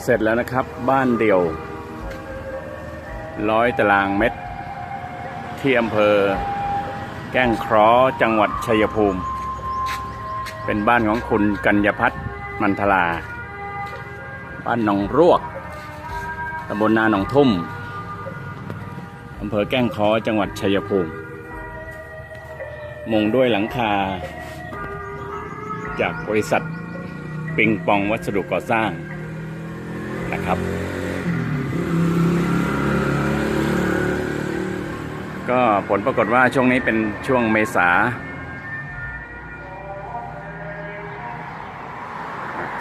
เสร็จแล้วนะครับบ้านเดี่ยวร้อยตารางเมตร ที่อำเภอ แก้งเคราะห์จังหวัดชัยภูมิ เป็นบ้านของคุณกัญญพัฒน์มันทลา บ้านหนองรวกตำบลนาหนองทุ่มอำเภอแก้งเคราะห์จังหวัดชัยภูมิ มุงด้วยหลังคา จากบริษัทปิงปองวัสดุก่อสร้างนะครับ ก็ผลปรากฏว่าช่วงนี้เป็นช่วงเมษา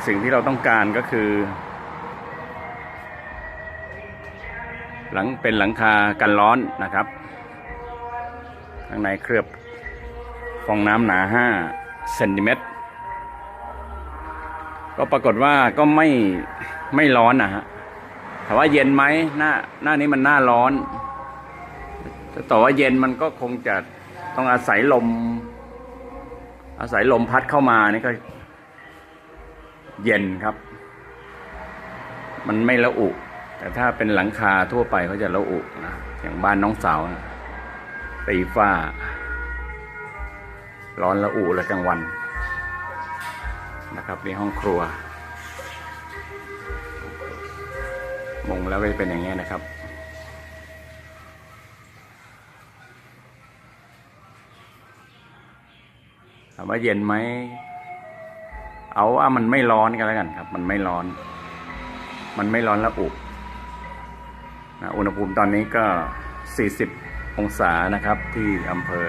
สิ่งที่เราต้องการก็คือ หลังเป็นหลังคากันร้อนนะครับ ข้างในเคลือบฟองน้ำหนา 5 เซนติเมตร ก็ปรากฏว่าก็ไม่ไม่ร้อนนะฮะแต่ว่าเย็นไหมหน้าหน้านี้มันหน้าร้อนแต่ต่อว่าเย็นมันก็คงจะต้องอาศัยลม อาศัยลมพัดเข้ามานี่ก็ เย็นครับ มันไม่ระอุ แต่ถ้าเป็นหลังคาทั่วไปเขาจะระอุนะอย่างบ้านน้องสาวตีฟ้า ร้อนระอุเลยกลางวัน นะครับนี่ห้องครัวมงแล้วก็จะเป็นอย่างนี้นะครับ ถามว่าเย็นไหม เอาว่ามันไม่ร้อนกันแล้วกันครับ มันไม่ร้อน มันไม่ร้อนระอุนะอุณหภูมิตอนนี้ก็ 40 องศานะครับ ที่อำเภอ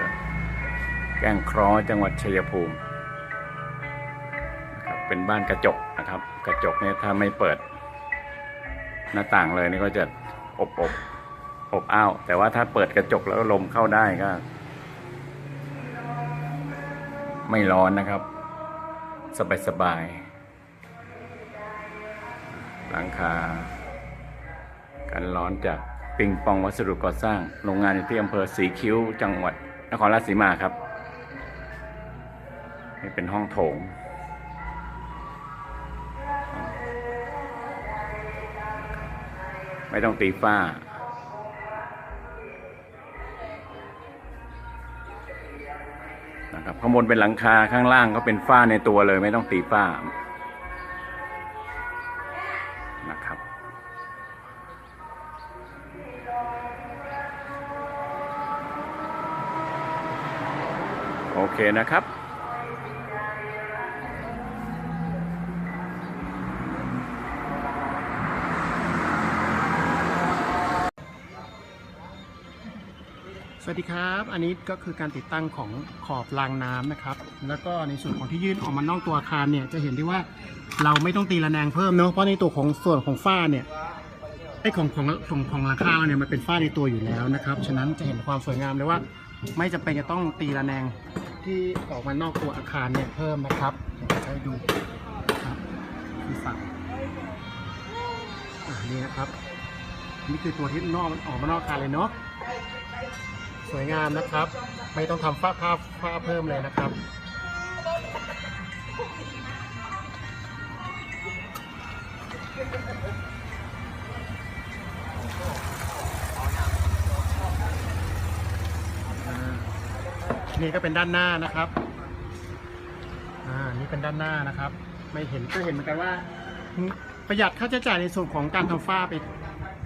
แก้งคราะห์จังหวัดชัยภูมิ เป็นบ้านกระจกนะครับ กระจกเนี่ยถ้าไม่เปิด หน้าต่างเลยนี่ก็จะอบอบอบอ้าว แต่ว่าถ้าเปิดกระจกแล้วลมเข้าได้ก็ ไม่ร้อนนะครับ สบายสบายๆหลังคากันร้อนจากปิงปองวัสดุก่อสร้าง โรงงานอยู่ที่อำเภอสีคิ้ว จังหวัดนครราชสีมาครับ นี่เป็นห้องโถง ไม่ต้องตีฝ้า นะครับข้างบนเป็นหลังคาข้างล่างก็เป็นฝ้าในตัวเลย ไม่ต้องตีฝ้านะครับ โอเคนะครับ สวัสดีครับ อันนี้ก็คือการติดตั้งของขอบรางน้ำนะครับ แล้วก็ในส่วนของที่ยื่นออกมานอกตัวอาคารเนี่ยจะเห็นได้ว่าเราไม่ต้องตีระแนงเพิ่มเนาะเพราะในตัวของส่วนของฝ้าเนี่ยไอของของของของหลังคาเนี่ยมันเป็นฝ้าในตัวอยู่แล้วนะครับ ฉะนั้นจะเห็นความสวยงามเลยว่า ไม่จำเป็นจะต้องตีระแนงที่ออกมานอกตัวอาคารเนี่ยเพิ่มนะครับเดี๋ยวจะให้ดูครับที่ฝั่งอ่านี่นะครับนี่คือตัวที่นอกออกมานอกอาคารเลยเนาะ สวยงามนะครับ ไม่ต้องทำฝ้าผ้าฝ้าเพิ่มเลยนะครับ นี่ก็เป็นด้านหน้านะครับ อ่า นี่เป็นด้านหน้านะครับ ไม่เห็นก็เห็นเหมือนกันว่า ประหยัดค่าใช้จ่ายในส่วนของการทำฝ้าไป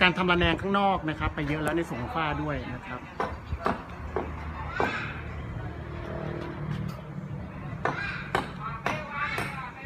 การทำระแนงข้างนอกนะครับ ไปเยอะแล้วในส่วนของฝ้าด้วยนะครับ